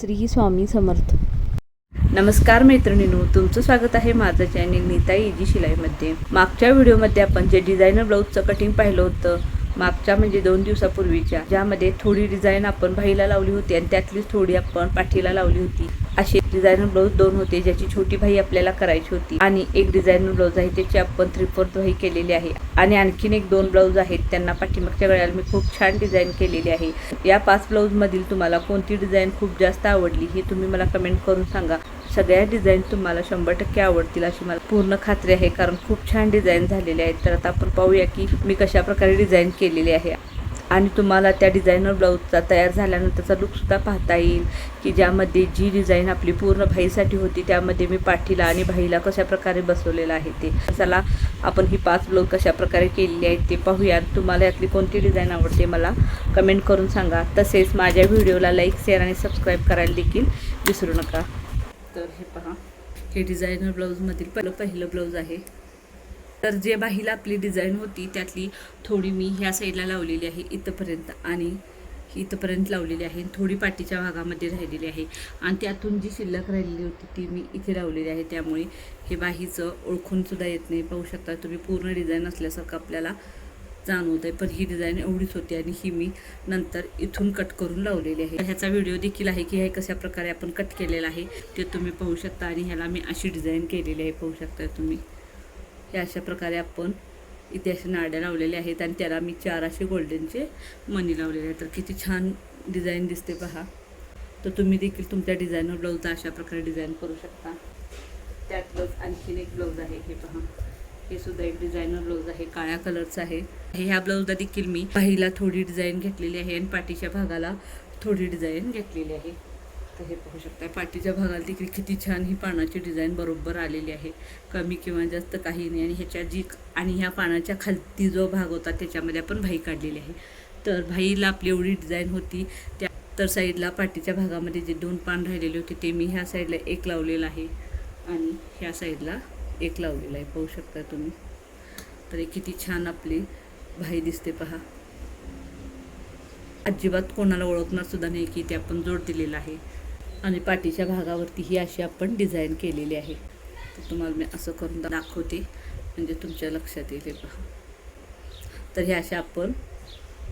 श्री स्वामी समर्थ. नमस्कार मैत्रिणींनो तुमचं स्वागत आहे माझं चॅनेल नीता इजी शिलाईमध्ये. मागच्या व्हिडिओमध्ये आपण जे डिझायनर ब्लाऊजचं कटिंग पाहिलं होतं मागच्या म्हणजे दोन दिवसापूर्वीच्या ज्यामध्ये थोडी डिझाईन आपण भाईला लावली होती आणि त्यातलीच थोडी आपण पाठीला लावली होती. असे डिझायनर ब्लाऊज दोन होते ज्याची छोटी भाई आपल्याला करायची होती. आणि एक डिझायनर ब्लाऊज आहे त्याची आपण थ्री फोर्थ भाई केलेली आहे. आणि आणखीन एक दोन ब्लाऊज आहेत त्यांना पाठीमागच्या गळ्याला मी खूप छान डिझाईन केलेली आहे. या पाच ब्लाऊजमधील तुम्हाला कोणती डिझाईन खूप जास्त आवडली हे तुम्ही मला कमेंट करून सांगा. सगळ्या डिझाईन तुम्हाला शंभर टक्के आवडतील अशी मला पूर्ण खात्री आहे कारण खूप छान डिझाईन झालेले आहेत. तर आता आपण पाहूया की मी कशा प्रकारे डिझाईन केलेली आहे. आणि तुम्हाला त्या डिझायनर ब्लाऊजचा तयार झाल्यानंतरचा लुकसुद्धा पाहता येईल. की ज्यामध्ये जी डिझाईन आपली पूर्ण भाईसाठी होती त्यामध्ये मी पाठीला आणि भाईला कशा प्रकारे बसवलेलं आहे ते. चला आपण ही पाच ब्लाऊज कशाप्रकारे केलेली आहेत ते पाहूया. आणि तुम्हाला यातली कोणती डिझाईन आवडते मला कमेंट करून सांगा. तसेच माझ्या व्हिडिओला लाईक शेअर आणि सबस्क्राईब करायला देखील विसरू नका. तर हे पहा हे डिझायनर ब्लाऊजमधील पहिलं पहिलं ब्लाऊज आहे. तर जे बाहीला आपली डिझाईन होती त्यातली थोडी मी ह्या साईडला लावलेली आहे इथंपर्यंत. आणि इथंपर्यंत लावलेली आहे थोडी पाठीच्या भागामध्ये राहिलेली आहे. आणि त्यातून जी शिल्लक राहिलेली होती ती मी इथे लावलेली आहे. त्यामुळे हे बाहीचं ओळखून सुद्धा येत नाही. पाहू शकता तुम्ही पूर्ण डिझाईन असल्यासारखं आपल्याला जाणवत आहे पण ही डिझाईन एवढीच होती आणि ही मी नंतर इथून कट करून लावलेली आहे. ह्याचा व्हिडिओ देखील आहे की हे कशा प्रकारे आपण कट केलेला आहे ते तुम्ही पाहू शकता. आणि ह्याला मी अशी डिझाईन केलेली आहे पाहू शकता तुम्ही. हे अशा प्रकारे आपण इथे अशा नाड्या लावलेल्या आहेत आणि त्याला मी चार असे गोल्डनचे मनी लावलेले आहेत. तर किती छान डिझाईन दिसते पहा. तर तुम्ही देखील तुमच्या डिझाईनवर ब्लाऊज अशा प्रकारे डिझाईन करू शकता. त्यातलंच आणखीन एक ब्लाऊज आहे हे पहा. हे सुद्धा एक डिझायनर ब्लाऊज आहे काळ्या कलरचं आहे. हे ह्या ब्लाऊजला देखील मी पहिला थोडी डिझाईन घेतलेली आहे आणि पाठीच्या भागाला थोडी डिझाईन घेतलेली आहे. तर हे पाहू शकता पाठीच्या भागाला देखील किती छान ही पानाची डिझाईन बरोबर आलेली आहे. कमी किंवा जास्त काही नाही. आणि ह्याच्या जी आणि ह्या पानाच्या खालती जो भाग होता त्याच्यामध्ये आपण भाई काढलेली आहे. तर भाईला आपली एवढी डिझाईन होती. त्या तर साईडला पाठीच्या भागामध्ये जे दोन पान राहिलेले होते ते मी ह्या साईडला एक लावलेलं आहे. आणि ह्या साईडला एक लावलेला आहे. पाहू शकता तुम्ही. तर हे किती छान आपली भाई दिसते पहा. अजिबात कोणाला ओळखणार सुद्धा नाही की ते आपण जोड दिलेला आहे. आणि पाठीच्या भागावरती ही अशी आपण डिझाईन केलेली आहे. तर तुम्हाला मी असं करून दाखवते. म्हणजे तुमच्या लक्षात येईल हे पहा. तर ह्या अशा आपण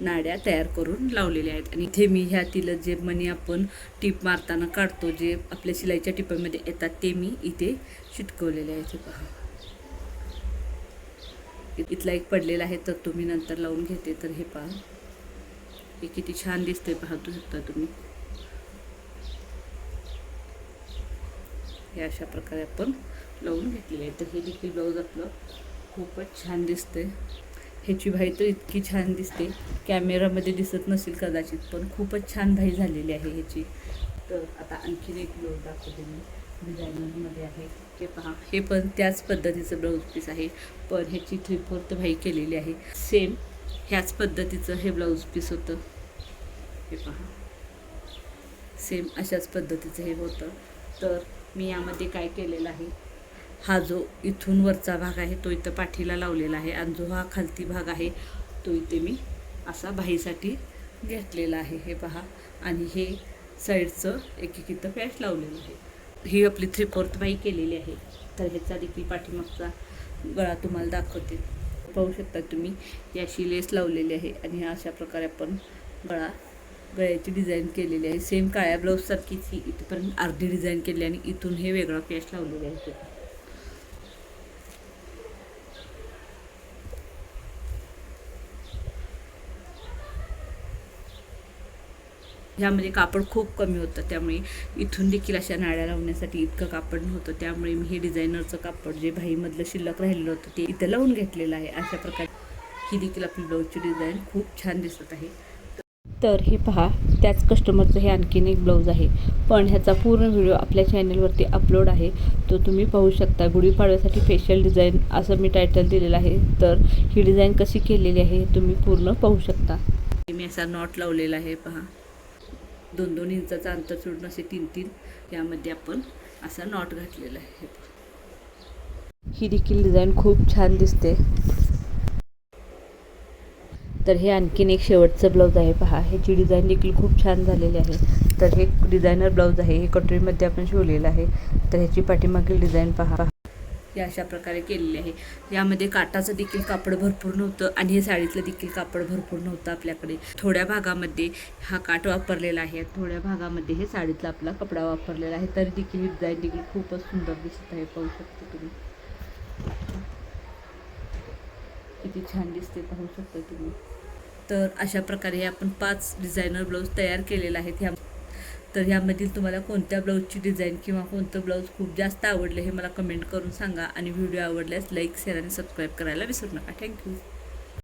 नाड्या तयार करून लावलेल्या आहेत. आणि इथे मी ह्यातील जे मणी आपण टीप मारताना काढतो जे आपल्या शिलाईच्या टिपामध्ये येतात ते मी इथे चिटकवलेले आहेत. पहा. इथला एक पडलेला आहे तर तुम्ही नंतर लावून घेते. तर हे पहा. हे किती छान दिसते पाहतो शकता तुम्ही. हे अशा प्रकारे आपण लावून घेतलेले आहे तर हे देखील ब्लाऊज आपलं खूपच छान दिसतंय. ह्याची भाई तर इतकी छान दिसते. कॅमेरामध्ये दिसत नसेल कदाचित पण खूपच छान भाई झालेली आहे ह्याची. तर आता आणखीन एक ब्लाऊज दाखवते मी. डिझायनरमध्ये आहे. हे पहा हे पण त्याच पद्धतीचं ब्लाऊज पीस आहे. पण ह्याची थ्री फोर्थ भाई केलेली आहे. सेम ह्याच पद्धतीचं हे ब्लाऊज पीस होतं. हे पहा. सेम अशाच पद्धतीचं हे होतं. तर मी यामध्ये काय केलेलं आहे? हा जो इथून वरचा भाग आहे तो इथं पाठीला लावलेला आहे आणि जो हा खालती भाग आहे तो इथे मी असा भाईसाठी घेतलेला आहे. हे पहा. आणि हे साईडचं एक एक इथं पॅच लावलेलं आहे. ही आपली थ्री फोर्थ बाई केलेली आहे. तर ह्याचा देखील पाठीमागचा गळा तुम्हाला दाखवते. पाहू शकता तुम्ही याशी लेस लावलेली आहे आणि अशा प्रकारे आपण गळा गळ्याची डिझाईन केलेली आहे. सेम काळ्या ब्लाऊजसारखीच ही इथपर्यंत अर्धी डिझाईन केली आणि इथून हे वेगळा कॅश लावलेले आहे ह्यामध्ये कापड खूप कमी होतं त्यामुळे इथून देखील अशा नाड्या लावण्यासाठी इतकं कापड नव्हतं. त्यामुळे मी हे डिझायनरचं कापड जे भाईमधलं शिल्लक राहिलेलं होतं ते इथं लावून घेतलेलं आहे. अशा प्रकारे ही देखील आपली ब्लाऊजची डिझाईन खूप छान दिसत आहे. तर हे पहा त्याच कस्टमरचं हे आणखीन एक ब्लाऊज आहे. पण ह्याचा पूर्ण व्हिडिओ आपल्या चॅनलवरती अपलोड आहे. तो तुम्ही पाहू शकता. गुढीपाडव्यासाठी फेशियल डिझाईन असं मी टायटल दिलेलं आहे. तर ही डिझाईन कशी केलेली आहे हे तुम्ही पूर्ण पाहू शकता. मी असा नॉट लावलेला आहे पहा. दोन दोन इंचाचं अंतर सोडून असे तीन तीन. यामध्ये आपण असा नॉट घातलेला आहे हे. ही देखील डिझाईन खूप छान दिसते. तर हे आणखीन एक शेवटचं ब्लाऊज आहे. पहा ह्याची डिझाईन देखील खूप छान झालेली आहे. तर हे डिझायनर ब्लाऊज आहे. हे कटोरीमध्ये आपण शिवलेलं आहे. तर ह्याची पाठीमागील डिझाईन पहा. हे अशा प्रकारे केलेले आहे. यामध्ये काटाचं देखील कापड भरपूर नव्हतं आणि हे साडीतलं देखील कापड भरपूर नव्हतं आपल्याकडे. थोड्या भागामध्ये हा काट वापरलेला आहे. थोड्या भागामध्ये हे साडीतला आपला कपडा वापरलेला आहे. तरी देखील ही डिझाईन देखील खूपच सुंदर दिसत आहे. पाहू शकता तुम्ही. किती छान दिसते. पाहू शकता तुम्ही. तर अशा प्रकारे हे आपण पाच डिझायनर ब्लाऊज तयार केलेले आहेत ह्या तर ह्यामधील तुम्हाला कोणत्या ब्लाऊजची डिझाईन किंवा कोणतं ब्लाऊज खूप जास्त आवडलं हे मला कमेंट करून सांगा. आणि व्हिडिओ आवडल्यास लाईक शेअर आणि सबस्क्राईब करायला विसरू नका. थँक्यू